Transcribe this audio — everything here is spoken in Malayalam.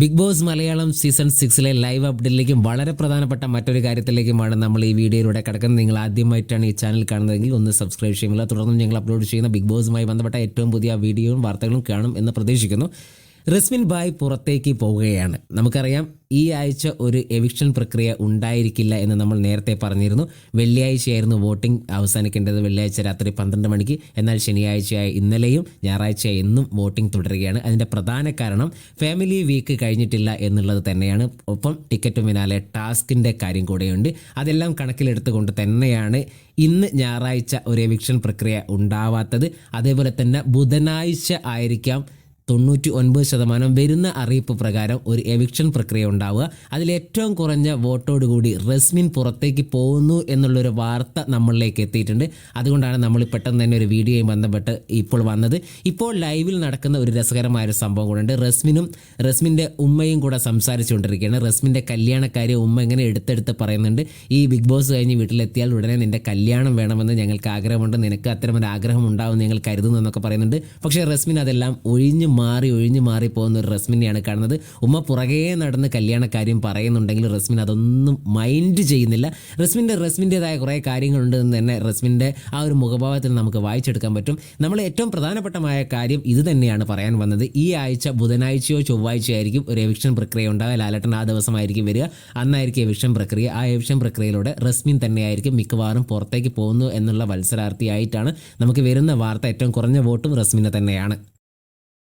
ബിഗ് ബോസ് മലയാളം സീസൺ സിക്സിലെ ലൈവ് അപ്ഡേറ്റിലേക്കും വളരെ പ്രധാനപ്പെട്ട മറ്റൊരു കാര്യത്തിലേക്കുമാണ് നമ്മൾ ഈ വീഡിയോയിലൂടെ കിടക്കുന്നത്. നിങ്ങൾ ആദ്യമായിട്ടാണ് ഈ ചാനൽ കാണുന്നതെങ്കിൽ ഒന്ന് സബ്സ്ക്രൈബ് ചെയ്യുക. തുടർന്നും ഞങ്ങൾ അപ്ലോഡ് ചെയ്യുന്ന ബിഗ് ബോസുമായി ബന്ധപ്പെട്ട ഏറ്റവും പുതിയ വീഡിയോയും വാർത്തകളും കാണും എന്ന് പ്രതീക്ഷിക്കുന്നു. റസ്മിൻ ബായ് പുറത്തേക്ക് പോവുകയാണ്. നമുക്കറിയാം ഈ ആഴ്ച ഒരു എവിക്ഷൻ പ്രക്രിയ ഉണ്ടായിരിക്കില്ല എന്ന് നമ്മൾ നേരത്തെ പറഞ്ഞിരുന്നു. വെള്ളിയാഴ്ചയായിരുന്നു വോട്ടിംഗ് അവസാനിക്കേണ്ടത്. വെള്ളിയാഴ്ച രാത്രി പന്ത്രണ്ട് മണിക്ക്. എന്നാൽ ശനിയാഴ്ചയായ ഇന്നലെയും ഞായറാഴ്ചയായി എന്നും വോട്ടിംഗ് തുടരുകയാണ്. അതിന്റെ പ്രധാന കാരണം ഫാമിലി വീക്ക് കഴിഞ്ഞിട്ടില്ല എന്നുള്ളത് തന്നെയാണ്. ഒപ്പം ടിക്കറ്റ് പിന്നാലെ ടാസ്കിന്റെ കാര്യം കൂടെയുണ്ട്. അതെല്ലാം കണക്കിലെടുത്തുകൊണ്ട് തന്നെയാണ് ഇന്ന് ഞായറാഴ്ച ഒരു എവിക്ഷൻ പ്രക്രിയ ഉണ്ടാവാത്തത്. അതേപോലെ തന്നെ ബുധനാഴ്ച ആയിരിക്കാം തൊണ്ണൂറ്റി ഒൻപത് ശതമാനം വരുന്ന അറിയിപ്പ് പ്രകാരം ഒരു എവിക്ഷൻ പ്രക്രിയ ഉണ്ടാവുക. അതിൽ ഏറ്റവും കുറഞ്ഞ വോട്ടോടുകൂടി റസ്മിൻ പുറത്തേക്ക് പോകുന്നു എന്നുള്ളൊരു വാർത്ത നമ്മളിലേക്ക് എത്തിയിട്ടുണ്ട്. അതുകൊണ്ടാണ് നമ്മൾ പെട്ടെന്ന് തന്നെ ഒരു വീഡിയോയും ബന്ധപ്പെട്ട് ഇപ്പോൾ വന്നത്. ഇപ്പോൾ ലൈവിൽ നടക്കുന്ന ഒരു രസകരമായ ഒരു സംഭവം കൂടെ ഉണ്ട് റസ്മിനും റസ്മിന്റെ ഉമ്മയും കൂടെ സംസാരിച്ചുകൊണ്ടിരിക്കുകയാണ്. റസ്മിന്റെ കല്യാണക്കാര്യം ഉമ്മ ഇങ്ങനെ എടുത്തെടുത്ത് പറയുന്നുണ്ട്. ഈ ബിഗ് ബോസ് കഴിഞ്ഞ് വീട്ടിലെത്തിയാൽ ഉടനെ നിന്റെ കല്യാണം വേണമെന്ന് ഞങ്ങൾക്ക് ആഗ്രഹമുണ്ട്. നിനക്ക് അത്തരം ഒരു ആഗ്രഹം ഉണ്ടാവും നിങ്ങൾ കരുതുന്നു എന്നൊക്കെ പറയുന്നുണ്ട്. പക്ഷേ റസ്മിൻ അതെല്ലാം ഒഴിഞ്ഞു മാറി ഒഴിഞ്ഞു മാറി പോകുന്ന ഒരു റസ്മിനെയാണ് കാണുന്നത്. ഉമ്മ പുറകെ നടന്ന് കല്യാണക്കാര്യം പറയുന്നുണ്ടെങ്കിൽ റസ്മിൻ അതൊന്നും മൈൻഡ് ചെയ്യുന്നില്ല. റസ്മിന്റെ റസ്മിന്റെതായ കുറേ കാര്യങ്ങളുണ്ട് എന്ന് തന്നെ റസ്മിന്റെ ആ ഒരു മുഖഭാവത്തിൽ നമുക്ക് വായിച്ചെടുക്കാൻ പറ്റും. നമ്മൾ ഏറ്റവും പ്രധാനപ്പെട്ടമായ കാര്യം ഇത് തന്നെയാണ് പറയാൻ വന്നത്. ഈ ആഴ്ച ബുധനാഴ്ചയോ ചൊവ്വാഴ്ചയോ ആയിരിക്കും ഒരു എവിക്ഷൻ പ്രക്രിയ ഉണ്ടാകുക ലാലട്ടൻ ആ ദിവസമായിരിക്കും വരിക. അന്നായിരിക്കും എവിക്ഷൻ പ്രക്രിയ. ആ എവിക്ഷൻ പ്രക്രിയയിലൂടെ റസ്മിൻ തന്നെയായിരിക്കും മിക്കവാറും പുറത്തേക്ക് പോകുന്നു എന്നുള്ള മത്സരാർത്ഥിയായിട്ടാണ് നമുക്ക് വരുന്ന വാർത്ത ഏറ്റവും കുറഞ്ഞ വോട്ടും റസ്മിനെ തന്നെയാണ്.